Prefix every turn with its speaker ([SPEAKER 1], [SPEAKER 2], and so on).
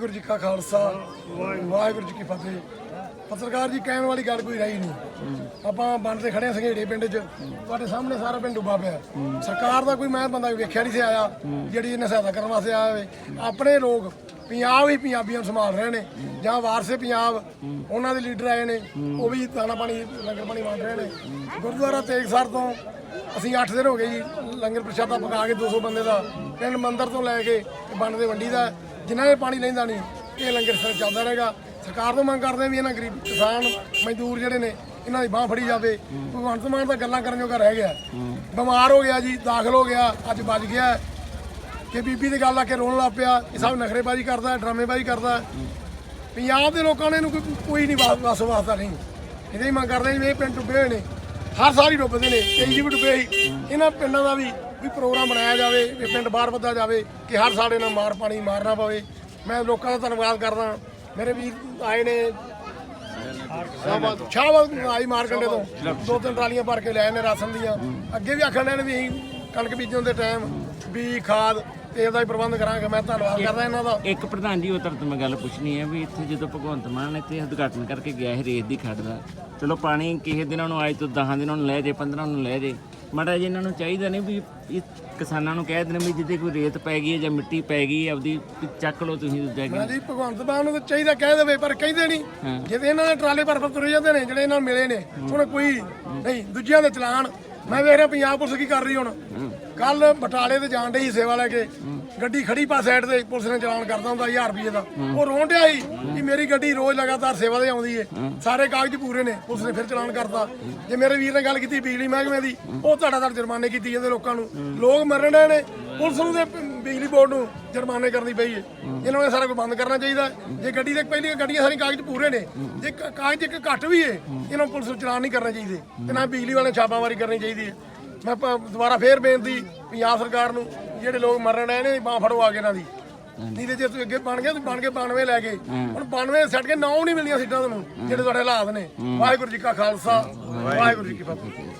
[SPEAKER 1] ਵਾਹਿਗੁਰੂ ਜੀ ਕਾ ਖਾਲਸਾ, ਵਾਹਿਗੁਰੂ ਜੀ ਕੀ ਫਤਿਹ। ਪੱਤਰਕਾਰ ਜੀ, ਕਹਿਣ ਵਾਲੀ ਗੱਲ ਕੋਈ ਰਹੀ ਨਹੀਂ। ਆਪਾਂ ਬੰਦ ਤੇ ਖੜੇ ਹਾਂ ਸੰਘੇੜੇ ਪਿੰਡ 'ਚ। ਤੁਹਾਡੇ ਸਾਹਮਣੇ ਸਾਰਾ ਪਿੰਡ ਡੁੱਬਾ ਪਿਆ। ਸਰਕਾਰ ਦਾ ਕੋਈ ਮੈਂ ਬੰਦਾ ਵੇਖਿਆ ਨਹੀਂ ਸੀ ਆਇਆ, ਜਿਹੜੀ ਇਹਨੇ ਸਹਾਇਤਾ ਕਰਨ ਵਾਸਤੇ ਆਇਆ ਹੋਵੇ। ਆਪਣੇ ਲੋਕ ਪੰਜਾਬ ਹੀ ਪੰਜਾਬੀਆਂ ਨੂੰ ਸੰਭਾਲ ਰਹੇ ਨੇ। ਜਾਂ ਵਾਰਸੇ ਪੰਜਾਬ, ਉਹਨਾਂ ਦੇ ਲੀਡਰ ਆਏ ਨੇ। ਉਹ ਵੀ ਦਾਣਾ ਪਾਣੀ, ਲੰਗਰ ਪਾਣੀ ਵੰਡ ਰਹੇ ਨੇ। ਗੁਰਦੁਆਰਾ ਤੇਗਸਰ ਤੋਂ ਅਸੀਂ 8 ਦਿਨ ਹੋ ਗਏ ਜੀ, ਲੰਗਰ ਪ੍ਰਸ਼ਾਦਾ ਪਕਾ ਕੇ 200 ਬੰਦੇ ਦਾ। ਪਿੰਡ ਮੰਦਰ ਤੋਂ ਲੈ ਕੇ ਬੰਦ ਦੇ ਵੰਡੀ ਦਾ। ਜਿਨ੍ਹਾਂ ਨੇ ਪਾਣੀ ਲੈਂਦਾ ਨਹੀਂ, ਇਹ ਲੰਗਰ ਸਰ ਚੱਲਦਾ ਰਹੇਗਾ। ਸਰਕਾਰ ਤੋਂ ਮੰਗ ਕਰਦੇ ਵੀ ਇਹਨਾਂ ਗਰੀਬ ਕਿਸਾਨ, ਮਜ਼ਦੂਰ ਜਿਹੜੇ ਨੇ, ਇਹਨਾਂ ਦੀ ਬਾਹ ਫੜੀ ਜਾਵੇ। ਭਗਵੰਤ ਮਾਨ ਤਾਂ ਗੱਲਾਂ ਕਰਨ ਜੋਗਾ ਰਹਿ ਗਿਆ। ਬਿਮਾਰ ਹੋ ਗਿਆ ਜੀ, ਦਾਖਲ ਹੋ ਗਿਆ, ਅੱਜ ਬਚ ਗਿਆ। ਕਿ ਬੀਬੀ ਦੀ ਗੱਲ ਆ ਕੇ ਰੋਣ ਲੱਗ ਪਿਆ, ਇਹ ਸਭ ਨਖਰੇਬਾਜ਼ੀ ਕਰਦਾ, ਡਰਾਮੇਬਾਜ਼ੀ ਕਰਦਾ। ਪੰਜਾਬ ਦੇ ਲੋਕਾਂ ਨੇ ਇਹਨੂੰ ਕੋਈ ਨਹੀਂ ਵਾਸ ਵਾਸ ਵਾਸਤਾ ਨਹੀਂ। ਇਹਦੇ ਹੀ ਮੰਗ ਕਰਦੇ ਨੇ ਇਹ ਪਿੰਡ ਡੁੱਬੇ ਹੋਏ ਨੇ। ਹਰ ਸਾਲ ਹੀ ਡੁੱਬਦੇ ਨੇ, ਕਈ ਜੀ ਵੀ ਡੁੱਬੇ ਸੀ। ਇਹਨਾਂ ਪਿੰਡਾਂ ਦਾ ਵੀ ਵੀ ਪ੍ਰੋਗਰਾਮ ਬਣਾਇਆ ਜਾਵੇ ਇਹ ਪਿੰਡ ਬਾਹਰ ਵੱਧਾ ਜਾਵੇ ਕਿ ਹਰ ਸਾਲ ਇਹਨਾਂ ਮਾਰ ਪਾਣੀ ਮਾਰਨਾ ਪਵੇ। ਮੈਂ ਲੋਕਾਂ ਦਾ ਧੰਨਵਾਦ ਕਰਦਾ। ਮੇਰੇ ਵੀਰ ਆਏ ਨੇ। ਸ਼ਾਹਬਾਦ। ਆਈ ਮਾਰਕੰਡੇ ਤੋਂ। ਦੋ ਤਿੰਨ ਟਰਾਲੀਆਂ ਭਰ ਕੇ ਲੈ ਨੇ ਰਾਸ਼ਨ ਦੀਆਂ। ਅੱਗੇ ਵੀ ਆਖਣ ਨੇ ਵੀ ਅਸੀਂ ਕਣਕ ਬੀਜਣ ਦੇ ਟਾਈਮ ਵੀ ਖਾਦ ਤੇਲ ਦਾ ਹੀ ਪ੍ਰਬੰਧ ਕਰਾਂਗੇ। ਮੈਂ ਧੰਨਵਾਦ ਕਰਦਾ ਇਹਨਾਂ ਦਾ।
[SPEAKER 2] ਇੱਕ ਪ੍ਰਧਾਨ ਜੀ ਉਤਰ ਤੋਂ ਮੈਂ ਗੱਲ ਪੁੱਛਣੀ ਹੈ ਵੀ ਇੱਥੇ ਜਦੋਂ ਭਗਵੰਤ ਮਾਨ ਇੱਥੇ ਉਦਘਾਟਨ ਕਰਕੇ ਗਿਆ ਹੈ ਰੇਤ ਦੀ ਖੱਡ ਦਾ। ਚਲੋ ਪਾਣੀ ਕਿਸੇ ਦਿਨਾਂ ਨੂੰ ਆਏ ਤੋਂ 10 ਦਿਨਾਂ ਨੂੰ ਲੈ ਜੇ 15 ਨੂੰ ਲੈ ਜੇ। ਮਾੜਾ ਜੀ ਇਹਨਾਂ ਨੂੰ ਚਾਹੀਦਾ ਨਹੀਂ ਵੀ ਇਹ ਕਿਸਾਨਾਂ ਨੂੰ ਕਹਿ ਦੇਣ ਵੀ ਜਿੱਦੇ ਕੋਈ ਰੇਤ ਪੈ ਗਈ ਹੈ ਜਾਂ ਮਿੱਟੀ ਪੈ ਗਈ ਹੈ ਆਪਦੀ ਵੀ ਚੱਕ ਲਓ ਤੁਸੀਂ ਦੂਜਾ
[SPEAKER 1] ਮੈਂ ਜੀ ਭਗਵੰਤ ਮਾਨ ਨੂੰ ਤਾਂ ਚਾਹੀਦਾ ਕਹਿ ਦੇਵੇ ਪਰ ਕਹਿੰਦੇ ਨਹੀਂ। ਜਿਵੇਂ ਇਹਨਾਂ ਦੇ ਟਰਾਲੇ ਭਰ ਭਰ ਤੁਰੇ ਜਾਂਦੇ ਨੇ ਜਿਹੜੇ ਇਹਨਾਂ ਨੂੰ ਮਿਲੇ ਨੇ। ਹੁਣ ਕੋਈ ਨਹੀਂ ਦੂਜਿਆਂ ਦੇ ਚਲਾਨ। ਮੈਂ ਵੇਖ ਰਿਹਾ ਪੰਜਾਬ ਪੁਲਿਸ ਕੀ ਕਰ ਰਹੀ ਹੁਣ। ਕੱਲ ਬਟਾਲੇ ਤੇ ਜਾਣ ਡਈ ਸੇਵਾ ਲੈ ਕੇ। ਗੱਡੀ ਖੜੀ ਪਾ ਸਾਈਡ ਤੇ, ਪੁਲਿਸ ਨੇ ਚਲਾਨ ਕਰਦਾ ਹੁੰਦਾ 1000 ਰੁਪਏ ਦਾ। ਉਹ ਰੋਣ ਡਿਆ ਸੀ ਕਿ ਮੇਰੀ ਗੱਡੀ ਰੋਜ਼ ਲਗਾਤਾਰ ਸੇਵਾ ਤੇ ਆਉਂਦੀ ਏ। ਸਾਰੇ ਕਾਗਜ਼ ਪੂਰੇ ਨੇ, ਪੁਲਿਸ ਨੇ ਫਿਰ ਚਲਾਨ ਕਰਤਾ। ਜੇ ਮੇਰੇ ਵੀਰ ਨੇ ਗੱਲ ਕੀਤੀ ਬਿਜਲੀ ਮਹਿਕਮੇ ਦੀ, ਉਹ ਤੁਹਾਡਾ ਤਾਂ ਜੁਰਮਾਨੇ ਕੀਤੀ ਜਾਂਦੇ ਲੋਕਾਂ ਨੂੰ। ਲੋਕ ਮਰਨ ਰਹੇ ਨੇ, ਪੁਲਿਸ ਨੂੰ ਤੇ ਬਿਜਲੀ ਬੋਰਡ ਨੂੰ ਜੁਰਮਾਨੇ ਕਰਨੀ ਪਈ ਏ। ਇਹਨਾਂ ਨੇ ਸਾਰਾ ਕੁਝ ਬੰਦ ਕਰਨਾ ਚਾਹੀਦਾ। ਜੇ ਗੱਡੀ ਦੇ ਪਹਿਲੀਆਂ ਗੱਡੀਆਂ ਸਾਰੀਆਂ ਕਾਗਜ਼ ਪੂਰੇ ਨੇ, ਜੇ ਕਾਗਜ਼ ਇੱਕ ਘੱਟ ਵੀ ਏ, ਇਹਨਾਂ ਨੂੰ ਪੁਲਿਸ ਨੂੰ ਚਲਾਨ ਨਹੀਂ ਕਰਨਾ ਚਾਹੀਦੇ। ਤੇ ਨਾ ਬਿਜਲੀ ਵਾਲੇ ਛਾਪਾਮਾਰੀ ਕਰਨੀ ਚਾਹੀਦੀ ਹੈ ਮੈਂ ਦੁਬਾਰਾ ਫੇਰ ਬੇਨਤੀ ਪੰਜਾਬ ਸਰਕਾਰ ਨੂੰ ਜਿਹੜੇ ਲੋਕ ਮਰਨ ਰਹੇ ਨੇ ਬਾਹ ਫੜੋ ਆ ਕੇ ਇਹਨਾਂ ਦੀ। ਨਹੀਂ ਤੇ ਜੇ ਤੁਸੀਂ ਅੱਗੇ ਬਣ ਗਏ ਤੁਸੀਂ ਬਣ ਕੇ 92 ਲੈ ਗਏ। ਹੁਣ 92 ਛੱਡ ਕੇ 9 ਨਹੀਂ ਮਿਲਣੀਆਂ ਸੀਟਾਂ ਤੁਹਾਨੂੰ ਜਿਹੜੇ ਤੁਹਾਡੇ ਹਾਲਾਤ ਨੇ। ਵਾਹਿਗੁਰੂ ਜੀ ਕਾ ਖਾਲਸਾ ਵਾਹਿਗੁਰੂ ਜੀ ਕੀ ਫਤਿਹ।